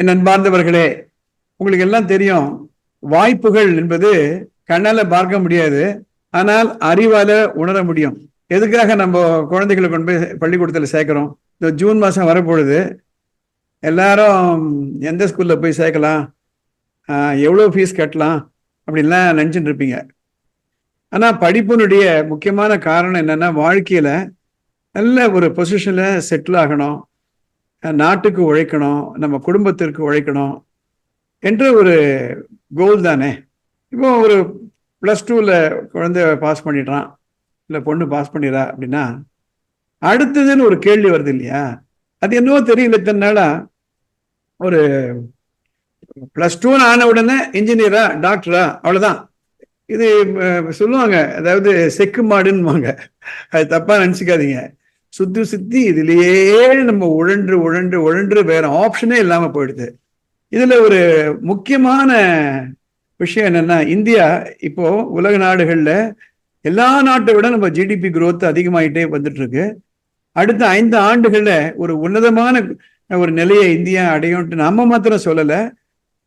என் அன்பார்ந்தவர்களே உங்களுக்கு எல்லாம் தெரியும் வாய்ப்புகள் என்பது கண்ணால பார்க்க முடியாது ஆனால் அறிவால உணர முடியும். எதுக்காக நம்ம குழந்தைகளை கொண்டு போய் பள்ளிக்கூடத்தில் சேர்க்குறோம்? இந்த ஜூன் மாதம் வரப்பொழுது எல்லாரும் எந்த ஸ்கூலில் போய் சேர்க்கலாம்? எவ்வளோ ஃபீஸ் கட்டலாம்? அப்படின்லாம் நினச்சிட்டு இருப்பீங்க. ஆனால் படிப்பினுடைய முக்கியமான காரணம் என்னென்னா வாழ்க்கையில் நல்ல ஒரு பொசிஷனில் செட்டில் ஆகணும். நாட்டுக்கு உழைக்கணும் நம்ம குடும்பத்திற்கு உழைக்கணும் என்ற ஒரு கோல் தானே. இப்போ ஒரு ப்ளஸ் டூவில் குழந்தை பாஸ் பண்ணிடுறான் இல்லை பொண்ணு பாஸ் பண்ணிடுறா அப்படின்னா அடுத்ததுன்னு ஒரு கேள்வி வருது இல்லையா? அது என்னவோ தெரியல இத்தனை ஒரு ப்ளஸ் டூன்னு ஆன உடனே இன்ஜினியரா டாக்டரா அவ்வளோதான் இது சொல்லுவாங்க அதாவது செக்கு மாடுன்னுவாங்க. அது தப்பாக நினச்சிக்காதீங்க. சுத்தி சுத்தி இதுலயே நம்ம உழன்று உழன்று உழன்று வேற ஆப்ஷனே இல்லாம போயிடுது. இதுல ஒரு முக்கியமான விஷயம் என்னன்னா இந்தியா இப்போ உலக நாடுகள்ல எல்லா நாட்டை விட நம்ம ஜிடிபி குரோத் அதிகமாயிட்டே வந்துட்டு இருக்கு அடுத்த ஐந்து ஆண்டுகள்ல ஒரு உன்னதமான ஒரு நிலையை இந்தியா அடையும்ட்டு நம்ம மாத்திரம் சொல்லல.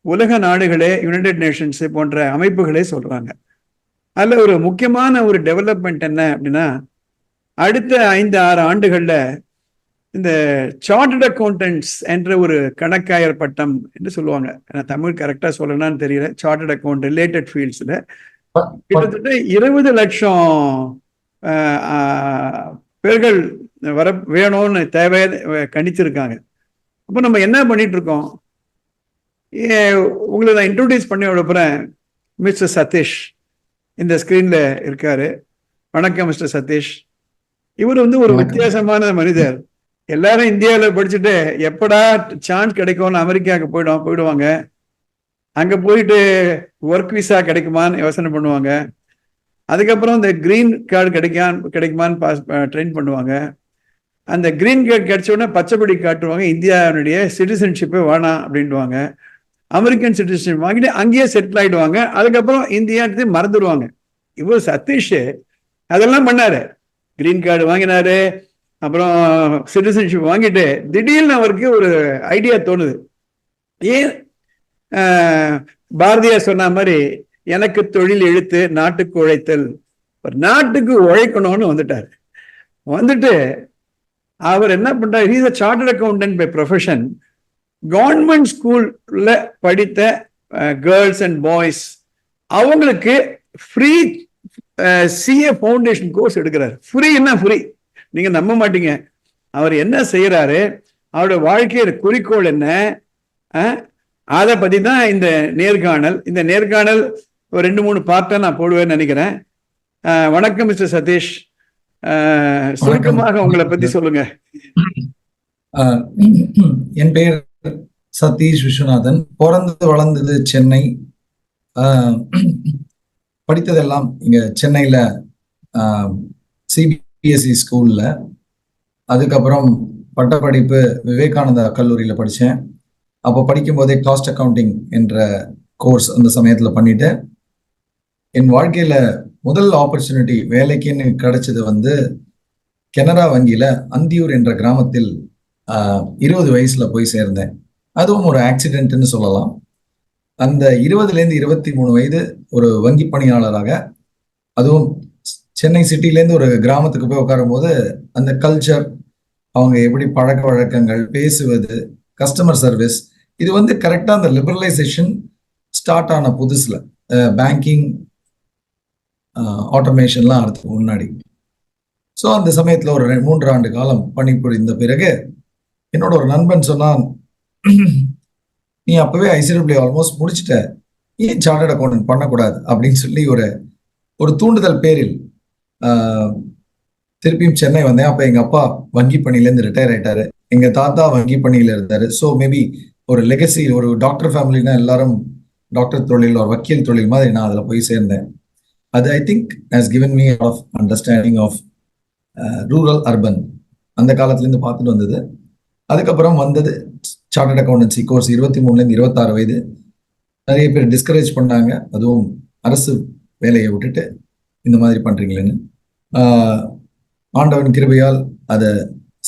உலக நாடுகளே யுனைடெட் நேஷன்ஸ் போன்ற அமைப்புகளே சொல்றாங்க. அதுல ஒரு முக்கியமான ஒரு டெவலப்மெண்ட் என்ன அப்படின்னா அடுத்த ஐந்து ஆறு ஆண்டுகள்ல இந்த சார்ட்டர்ட் அக்கௌண்டன்ட்ஸ் என்ற ஒரு கணக்காயர் பட்டம் என்று சொல்லுவாங்க. நான் தமிழ் கரெக்டா சொல்லணும்னு தெரியல. சார்ட்டர்ட் அக்கௌண்ட் ரிலேட்டட் ஃபீல்ட்ஸ்ல கிட்டத்தட்ட இருபது லட்சம் பேர்கள் வர வேணும்னு தேவை கணிச்சிருக்காங்க. அப்போ நம்ம என்ன பண்ணிட்டு இருக்கோம் உங்களை நான் இன்ட்ரோடியூஸ் பண்ணி விடுப்புறேன் மிஸ்டர் சதீஷ் இந்த ஸ்கிரீன்ல இருக்காரு. வணக்கம் மிஸ்டர் சதீஷ். இவர் வந்து ஒரு. வித்தியாசமான மனிதர். எல்லாரும் இந்தியாவில் படிச்சுட்டு எப்படா சான்ஸ் கிடைக்கும்னு அமெரிக்காவுக்கு போயிடும் போயிடுவாங்க. அங்க போயிட்டு ஒர்க் விசா கிடைக்குமான்னு யோசனை பண்ணுவாங்க. அதுக்கப்புறம் இந்த கிரீன் கார்டு கிடைக்கான் கிடைக்குமான்னு பாஸ் ட்ரெயின் பண்ணுவாங்க. அந்த கிரீன் கார்டு கிடைச்ச உடனே பச்சைப்படி காட்டுவாங்க. இந்தியாவுடைய சிட்டிசன்ஷிப்பே வேணாம் அப்படின்ட்டுவாங்க அமெரிக்கன் சிட்டிசன்ஷிப் வாங்கிட்டு அங்கேயே செட்டில் ஆயிடுவாங்க. அதுக்கப்புறம் இந்தியா மறந்துடுவாங்க. இவர் சதீஷ் அதெல்லாம் பண்ணாரு. கிரீன் கார்டு வாங்கினாரு. அப்புறம் சிட்டிசன்ஷிப் வாங்கிட்டு திடீர்னு அவருக்கு ஒரு ஐடியா தோணுது. ஏன் பாரதியார் சொன்ன மாதிரி எனக்கு தொழில் எழுத்து நாட்டுக்கு உழைத்தல் ஒரு நாட்டுக்கு உழைக்கணும்னு வந்துட்டார். வந்துட்டு அவர் என்ன பண்ணுறார் is a chartered accountant by profession government ஸ்கூலில் படித்த கேர்ள்ஸ் அண்ட் பாய்ஸ் அவங்களுக்கு ஃப்ரீ சிஏ ஃபவுண்டேஷன் கோர்ஸ் எடுக்கிறார். ஃப்ரீன்னா ஃப்ரீ நீங்க நம்ப மாட்டீங்க. அவர் என்ன செய்யறாரு அவருடைய வாழ்க்கையோட குறிக்கோள் என்ன? அதை பத்தி தான் இந்த நேர்காணல். இந்த நேர்காணல் ஒரு ரெண்டு மூணு பார்ட்டா நான் போடுவேன்னு நினைக்கிறேன். வணக்கம் மிஸ்டர் சதீஷ். சுருக்கமாக உங்களை பத்தி சொல்லுங்க. என் பெயர் சதீஷ் விஸ்வநாதன். பிறந்து வளர்ந்தது சென்னை. படித்ததெல்லாம் இங்கே சென்னையில் சிபிஎஸ்சி ஸ்கூலில் அதுக்கப்புறம் பட்டப்படிப்பு விவேகானந்தா கல்லூரியில் படித்தேன் அப்போ படிக்கும்போதே காஸ்ட் அக்கவுண்டிங் என்ற கோர்ஸ் அந்த சமயத்தில் பண்ணிட்டு என் வாழ்க்கையில் முதல் ஆப்பர்ச்சுனிட்டி வேலைக்குன்னு கிடைச்சது வந்து கனரா வங்கியில் அந்தியூர் என்ற கிராமத்தில் இருபது வயசில் போய் சேர்ந்தேன். அதுவும் ஒரு ஆக்சிடென்ட்னு சொல்லலாம். அந்த இருபதுலேருந்து இருபத்தி மூணு வயது ஒரு வங்கி பணியாளராக அதுவும் சென்னை சிட்டிலேருந்து ஒரு கிராமத்துக்கு போய் உட்காரும் போது அந்த கல்ச்சர் அவங்க எப்படி பழக்க வழக்கங்கள் பேசுவது கஸ்டமர் சர்வீஸ் இது வந்து கரெக்டாக அந்த லிபரலைசேஷன் ஸ்டார்ட் ஆன புதுசில். பேங்கிங் ஆட்டோமேஷன்லாம் அடுத்து முன்னாடி. ஸோ அந்த சமயத்தில் ஒரு மூன்று ஆண்டு காலம் பணிபுரிந்த பிறகு என்னோட ஒரு நண்பன் சொன்னான் நீ அப்பவே ஐசிடபிள்யூ ஆல்மோஸ்ட் முடிச்சிட்ட. ஏன் சார்ட்டர்ட் அக்கௌண்டன்ட் பண்ணக்கூடாது? அப்படின்னு சொல்லி ஒரு ஒரு தூண்டுதல் பேரில் திருப்பியும் சென்னை வந்தேன். அப்போ எங்கள் அப்பா வங்கி பணியிலேருந்து ரிட்டையர் ஆயிட்டாரு. எங்கள் தாத்தா வங்கி பணியில் இருந்தார். ஸோ மேபி ஒரு லெகசி ஒரு டாக்டர் ஃபேமிலினா எல்லாரும் டாக்டர் தொழில் ஒரு வக்கீல் தொழில் மாதிரி நான் அதில் போய் சேர்ந்தேன். அது I think has given me of understanding of rural urban அந்த காலத்துலேருந்து பார்த்துட்டு வந்தது. அதுக்கப்புறம் வந்தது சார்ட்டர்ட் அக்கௌண்டன்சி கோர்ஸ் இருபத்தி மூணுலேருந்து இருபத்தாறு வயது. நிறைய பேர் டிஸ்கரேஜ் பண்ணாங்க. அதுவும் அரசு வேலையை விட்டுட்டு இந்த மாதிரி பண்ணுறீங்களேன்னு ஆண்டவன் கிருபையால் அதை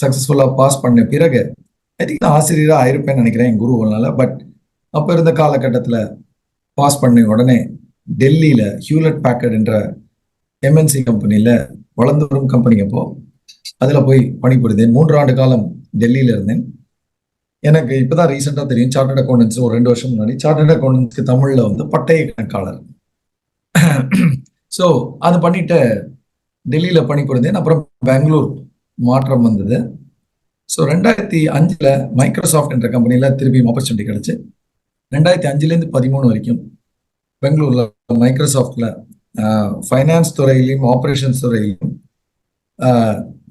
சக்ஸஸ்ஃபுல்லாக பாஸ் பண்ண பிறகு ஐ திங்க் நான் ஆசிரியராக ஆயிருப்பேன்னு நினைக்கிறேன் என் குருவனால பட் அப்போ இருந்த காலகட்டத்தில் பாஸ் பண்ண உடனே டெல்லியில் ஹியூலட் பேக்கர்ட் என்ற எம்என்சி கம்பெனியில் வளர்ந்து வரும் கம்பெனி அப்போ அதில் போய் பணிபுரிந்தேன். மூன்று ஆண்டு காலம் டெல்லியில் இருந்தேன். எனக்கு இப்போதான் ரீசெண்டாக தெரியும். சார்ட்டர்ட் அக்கௌண்டன்ஸ் ஒரு ரெண்டு வருஷம் முன்னாடி சார்ட்டர்ட் அக்கௌண்டன்ஸ்க்கு தமிழில் வந்து பட்டய கணக்காளர். ஸோ அது பண்ணிட்டு டெல்லியில் பணிபுரிந்தேன் அப்புறம் பெங்களூர் மாற்றம் வந்தது. ஸோ ரெண்டாயிரத்தி அஞ்சில் மைக்ரோசாஃப்ட் என்ற கம்பெனியில் திருப்பியும் ஆப்பர்ச்சுனிட்டி கிடச்சி. ரெண்டாயிரத்தி அஞ்சுலேருந்து பதிமூணு வரைக்கும் பெங்களூரில் மைக்ரோசாஃப்டில் ஃபைனான்ஸ் துறையிலையும் ஆப்ரேஷன்ஸ் துறையிலையும்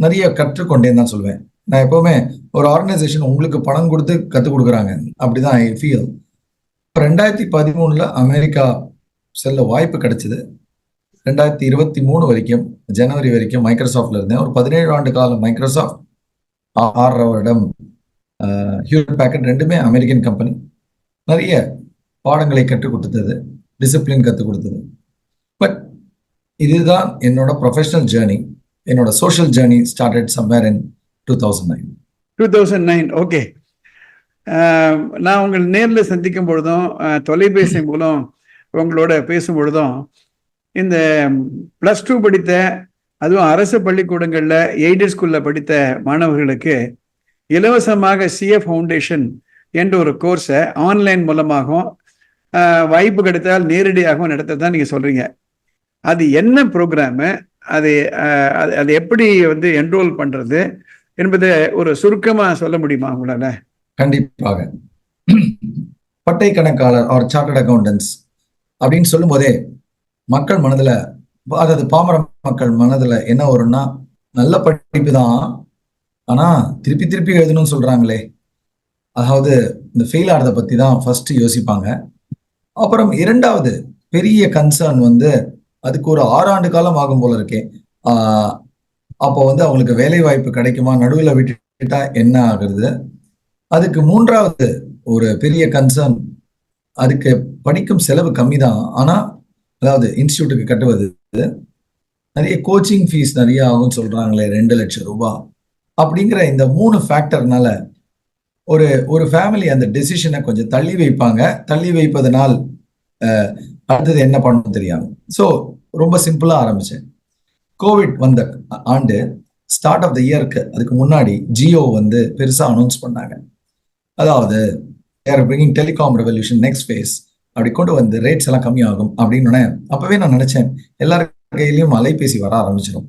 நிறைய கற்றுக்கொண்டேன்னு தான் சொல்லுவேன் நான் எப்போவுமே ஒரு ஆர்கனைசேஷன் உங்களுக்கு பணம் கொடுத்து கற்றுக் கொடுக்குறாங்க. அப்படிதான் ஐ ஃபீல் ரெண்டாயிரத்தி பதிமூணுல அமெரிக்கா செல்ல வாய்ப்பு கிடைச்சது. ரெண்டாயிரத்தி இருபத்தி மூணு வரைக்கும் ஜனவரி வரைக்கும் மைக்ரோசாஃப்ட்ல இருந்தேன். ஒரு பதினேழு ஆண்டு காலம் மைக்ரோசாஃப்ட் ஆ- ஆறரை வருடம் பேக்கெட் ரெண்டுமே அமெரிக்கன் கம்பெனி. நிறைய பாடங்களை கற்றுக் கொடுத்தது. டிசிப்ளின் கற்றுக் கொடுத்தது. பட் இதுதான் என்னோட ப்ரொஃபஷனல் ஜேர்னி என்னோட social journey started somewhere in two thousand nine two thousand nine okay நான் உங்கள் நேரில் சந்திக்கும் பொழுதும் தொலைபேசி மூலம் உங்களோட பேசும் பொழுதும் இந்த ப்ளஸ் டூ படித்த அதுவும் அரசு பள்ளிக்கூடங்களில் எய்டட் ஸ்கூலில் படித்த மாணவர்களுக்கு இலவசமாக சிஎஃப் ஃபவுண்டேஷன் என்ற ஒரு கோர்ஸை ஆன்லைன் மூலமாகவும் வாய்ப்பு கிடைத்தால் நேரடியாகவும் நடத்த நீங்கள் சொல்கிறீங்க அது என்ன ப்ரோக்ராமு அது அது எப்படி வந்து என்ரோல் பண்ணுறது என்பதை ஒரு சுருக்கமா சொல்ல முடியுமா உங்களால? கண்டிப்பாக. பட்டை கணக்காளர் ஆர் சார்ட்டர்ட் அக்கௌண்டன்ஸ் அப்படின்னு சொல்லும்போதே மக்கள் மனதுல அதாவது பாமர மக்கள் மனதுல என்ன வரும்னா நல்ல படிப்பு தான். ஆனா திருப்பி திருப்பி எழுதணும்னு சொல்றாங்களே. அதாவது இந்த ஃபெயில் ஆகிறத பத்தி தான் ஃபர்ஸ்ட் யோசிப்பாங்க. அப்புறம் இரண்டாவது பெரிய கன்சர்ன் வந்து அதுக்கு ஒரு ஆறாண்டு காலம் ஆகும் போல இருக்கே. அப்போ வந்து அவங்களுக்கு வேலை வாய்ப்பு கிடைக்குமா? நடுவில் விட்டுட்டா என்ன ஆகுறது? அதுக்கு மூன்றாவது ஒரு பெரிய கன்சர்ன் அதுக்கு படிக்கும் செலவு கம்மி தான் ஆனால் அதாவது இன்ஸ்டியூட்டுக்கு கட்டுவது நிறைய கோச்சிங் ஃபீஸ் நிறைய ஆகும்னு சொல்கிறாங்களே ரெண்டு லட்சம் ரூபாய். அப்படிங்கிற இந்த மூணு ஃபேக்டர்னால ஒரு ஒரு ஃபேமிலி அந்த டெசிஷனை கொஞ்சம் தள்ளி வைப்பாங்க. தள்ளி வைப்பதனால் அடுத்தது என்ன பண்ணணும் தெரியாது ஸோ ரொம்ப சிம்பிளாக ஆரம்பித்தேன் கோவிட் வந்த ஆண்டு ஸ்டார்ட் ஆஃப் த இயருக்கு அதுக்கு முன்னாடி ஜியோ வந்து பெருசாக அனௌன்ஸ் பண்ணாங்க. அதாவது are bringing telecom revolution next phase அப்படி கொண்டு வந்து ரேட்ஸ் எல்லாம் கம்மியாகும் அப்படின்னு அப்பவே நான் நினைச்சேன் எல்லார் கையிலையும் அலைபேசி வர ஆரம்பிச்சிடும்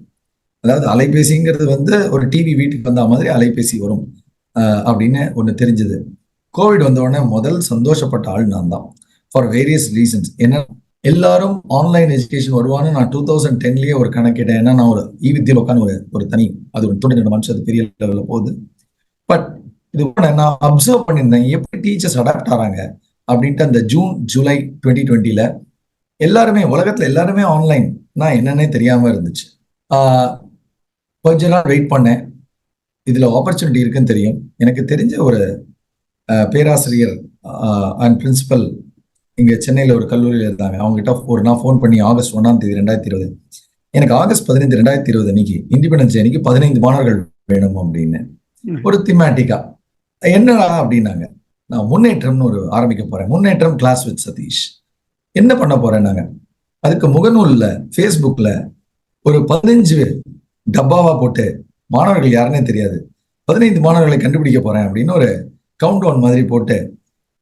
அதாவது அலைபேசிங்கிறது வந்து ஒரு டிவி வீட்டுக்கு வந்த மாதிரி அலைபேசி வரும். அப்படின்னு ஒன்று தெரிஞ்சது. கோவிட் வந்த உடனே முதல் சந்தோஷப்பட்ட ஆள் நான் தான். ஃபார் வேரியஸ் ரீசன்ஸ் என்ன எல்லாரும் ஆன்லைன் எஜுகேஷன் வருவான்னு நான் டூ தௌசண்ட் டென்லயே ஒரு கணக்கிட்டேன் ஏன்னா நான் ஒரு e ஈவித்தியில் உட்காந்து ஒரு ஒரு தனி அது ஒரு தொண்ணூத்தி ரெண்டு மனுஷன் அது பெரிய லெவலில் போகுது. பட் இது நான் அப்சர்வ் பண்ணியிருந்தேன். எப்படி டீச்சர்ஸ் அடாப்ட் ஆறாங்க அப்படின்ட்டு அந்த ஜூன் ஜூலை டுவெண்ட்டி டுவெண்ட்டில எல்லாருமே உலகத்துல எல்லாருமே ஆன்லைன் நான் என்னன்னே தெரியாம இருந்துச்சு. கொஞ்ச நாள் வெயிட் பண்ணேன். இதுல ஆப்பர்ச்சுனிட்டி இருக்குன்னு தெரியும். எனக்கு தெரிஞ்ச ஒரு பேராசிரியர் அண்ட் பிரின்சிபல் இங்க சென்னையில ஒரு கல்லூரியில் இருந்தாங்க. அவங்க கிட்ட ஒரு நான் ஃபோன் பண்ணி ஆகஸ்ட் ஒன்னாம் தேதி ரெண்டாயிரத்தி இருபது. எனக்கு ஆகஸ்ட் பதினைந்து ரெண்டாயிரத்தி இருபது அன்னைக்கு இண்டிபெண்டன்ஸ் அன்னைக்கு பதினைந்து மாணவர்கள் வேணும் அப்படின்னு. ஒரு திமேட்டிக்கா என்னடா அப்படின்னாங்க. நான் முன்னேற்றம்னு ஒரு ஆரம்பிக்க போறேன். முன்னேற்றம் கிளாஸ் வித் சதீஷ். என்ன பண்ண போறேன் நாங்க அதுக்கு முகநூல்ல ஃபேஸ்புக்ல ஒரு பதினஞ்சு டப்பாவா போட்டு மாணவர்கள் யாருன்னே தெரியாது. பதினைந்து மாணவர்களை கண்டுபிடிக்க போறேன் அப்படின்னு ஒரு கவுண்ட் டவுன் மாதிரி போட்டு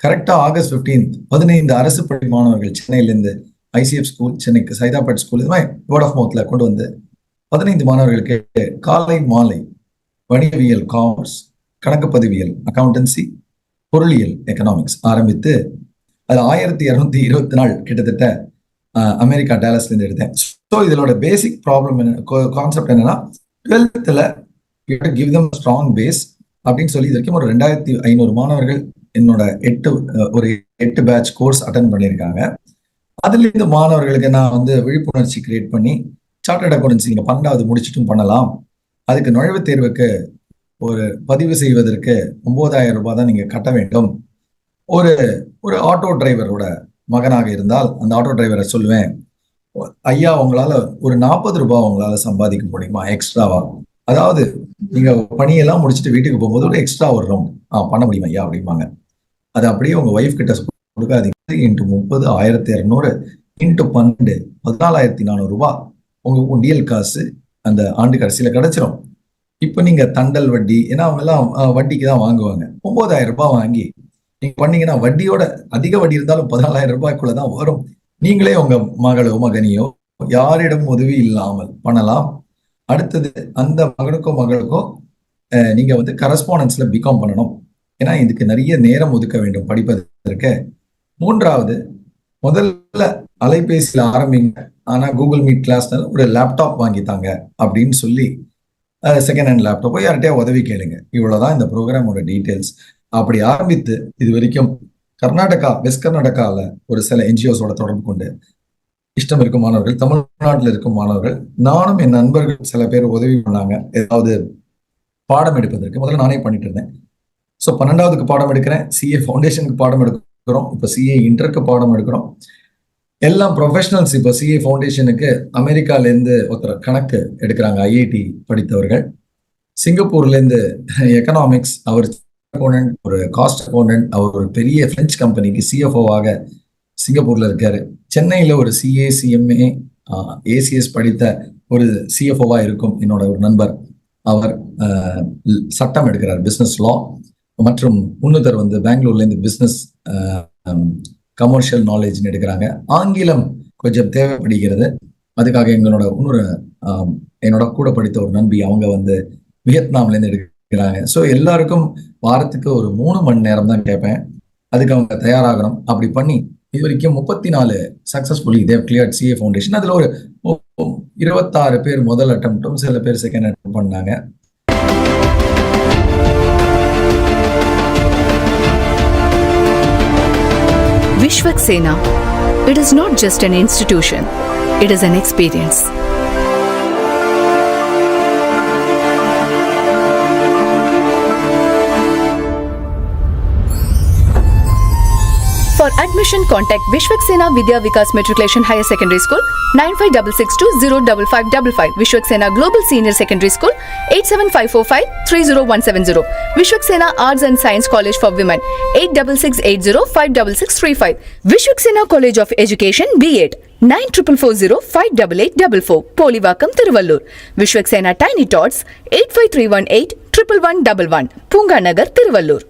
கரெக்டா ஆகஸ்ட் 15th பதினைந்து அரசு பள்ளி மாணவர்கள் சென்னையிலேருந்து ஐசிஎஃப் ஸ்கூல் சென்னைக்கு சைதாபேட் ஸ்கூல் இது மாதிரி வேர்ட் ஆஃப் மவுத்ல கொண்டு வந்து பதினைந்து மாணவர்களுக்கு காலை மாலை வணிகவியல் காமர்ஸ் கணக்கு பதிவியல் அக்கௌண்டன்சி பொருளியல் எக்கனாமிக்ஸ் ஆரம்பித்து அது ஆயிரத்தி இரநூத்தி இருபத்தி நாள் கிட்டத்தட்ட அமெரிக்கா டேலஸ்ல இருந்து எடுத்தேன். ஸோ இதனோட பேசிக் ப்ராப்ளம் என்ன கான்செப்ட் என்னன்னா டுவெல்த்தில் கிவ் தம் ஸ்ட்ராங் பேஸ் அப்படின்னு சொல்லி இது வரைக்கும் ஒரு ரெண்டாயிரத்தி ஐநூறு மாணவர்கள் என்னோட எட்டு ஒரு எட்டு பேட்ச் கோர்ஸ் அட்டன் பண்ணியிருக்காங்க. அதுல இந்த மாணவர்களுக்கு நான் வந்து விழிப்புணர்ச்சி கிரியேட் பண்ணி சார்ட்டர்ட் அக்கௌண்டன்சி நீங்க பன்னெண்டாவது முடிச்சிட்டும் பண்ணலாம். அதுக்கு நுழைவுத் தேர்வுக்கு ஒரு பதிவு செய்வதற்கு ஒன்பதாயிரம் ரூபாய் தான் நீங்க கட்ட வேண்டும். ஒரு ஒரு ஆட்டோ டிரைவரோட மகனாக இருந்தால் அந்த ஆட்டோ டிரைவரை சொல்லுவேன் ஐயா உங்களால ஒரு நாற்பது ரூபாய் உங்களால சம்பாதிக்க முடியுமா? எக்ஸ்ட்ராவா அதாவது நீங்க பணியெல்லாம் முடிச்சுட்டு வீட்டுக்கு போகும்போது ஒரு எக்ஸ்ட்ரா ஒரு ரவுண்ட் ஆ பண்ண முடியும் ஐயா? அப்படிம்பாங்க. அதை அப்படியே உங்க ஒய்ஃப் கிட்ட கொடுக்காதீங்க. இன்ட்டு முப்பது ஆயிரத்தி இரநூறு இன்ட்டு பன்னெண்டு பதினாலாயிரத்தி நானூறு ரூபாய் உங்களுக்கு டிஎல் காசு அந்த ஆண்டு கடைசியில கிடைச்சிரும். இப்போ நீங்க தண்டல் வட்டி ஏன்னா அவங்க எல்லாம் வட்டிக்கு தான் வாங்குவாங்க. ஒன்பதாயிரம் ரூபாய் வாங்கி நீங்க பண்ணீங்கன்னா வட்டியோட அதிக வட்டி இருந்தாலும் பதினாலாயிரம் ரூபாய்க்குள்ள தான் வரும். நீங்களே உங்க மகளோ மகனையோ யாரிடம் உதவி இல்லாமல் பண்ணலாம். அடுத்தது அந்த மகனுக்கோ மகளுக்கோ நீங்க வந்து கரஸ்பாண்டன்ஸ்ல பிகாம் பண்ணணும். ஏன்னா இதுக்கு நிறைய நேரம் ஒதுக்க வேண்டும் படிப்பதற்கு. மூன்றாவது முதல்ல அலைபேசியில ஆரம்பிங்க. ஆனா கூகுள் மீட் கிளாஸ்னால ஒரு லேப்டாப் வாங்கித்தாங்க அப்படின்னு சொல்லி செகண்ட் ஹேண்ட் லேப்டாப்போ யார்கிட்டயா உதவி கேளுங்க. இவ்வளவுதான் இந்த ப்ரோக்ராமோட டீட்டெயில்ஸ் அப்படி ஆரம்பித்து இது வரைக்கும் கர்நாடகா வெஸ்ட் கர்நாடகாவில் ஒரு சில என்ஜிஓஸோட தொடர்பு கொண்டு இஷ்டம் இருக்கும் மாணவர்கள் தமிழ்நாட்டில் இருக்கும் மாணவர்கள் நானும் என் நண்பர்கள் சில பேர் உதவி பண்ணாங்க. ஏதாவது பாடம் எடுப்பதற்கு முதல்ல நானே பண்ணிட்டு இருந்தேன். ஸோ பன்னெண்டாவதுக்கு பாடம் எடுக்கிறேன். சிஏ ஃபவுண்டேஷனுக்கு பாடம் எடுக்கிறோம். இப்போ சிஏ இன்டருக்கு பாடம் எடுக்கிறோம். எல்லாம் ப்ரொஃபஷனல்ஸ் இப்போ சிஏ ஃபவுண்டேஷனுக்கு அமெரிக்காலேருந்து ஒருத்தர் கணக்கு எடுக்கிறாங்க ஐஐடி படித்தவர்கள். சிங்கப்பூர்லேருந்து எக்கனாமிக்ஸ் அவர் அக்கௌண்டன்ட் ஒரு காஸ்ட் அக்கௌண்டன்ட் அவர் ஒரு பெரிய ஃப்ரெஞ்ச் கம்பெனிக்கு சிஎஃப்ஓவாக சிங்கப்பூரில் இருக்கார். சென்னையில் ஒரு சிஏ சிஎம்ஏ ஏசிஎஸ் படித்த ஒரு சிஎஃப்ஓவாக இருக்கும் என்னோட ஒரு நண்பர். அவர் சட்டம் எடுக்கிறார் பிஸ்னஸ் லா மற்றும் உன்னுதர் வந்து பெங்களூர்ல இருந்து பிசினஸ் கமர்ஷியல் நாலேஜ் எடுக்கிறாங்க. ஆங்கிலம் கொஞ்சம் தேவைப்படுகிறது. அதுக்காக எங்களோட இன்னொரு என்னோட கூட படித்த ஒரு நண்பி அவங்க வந்து வியட்நாம்ல இருந்து எடுக்கிறாங்க. ஸோ எல்லாருக்கும் வாரத்துக்கு ஒரு மூணு மணி நேரம் தான் கேட்பேன். அதுக்கு அவங்க தயாராகணும். அப்படி பண்ணி இது வரைக்கும் முப்பத்தி நாலு successfully they've clear CA foundation அதில் ஒரு இருபத்தாறு பேர் முதல் அட்டம்ப்டும் சில பேர் செகண்ட் அட்டம் பண்ணாங்க. Vishwak Sena. It is not just an institution, it is an experience. Admission contact Vishwak Sena Vidya Vikas matriculation higher secondary school nine five double six two zero double five double five Vishwak Sena global senior secondary school eight seven five four five three zero one seven zero Vishwak Sena arts and science college for women eight double six eight zero five double six three five Vishwak Sena college of education B Ed nine triple four zero five double eight double four Polivakkam Tiruvallur Vishwak Sena tiny tots eight five three one eight triple one double one Poonga Nagar Tiruvallur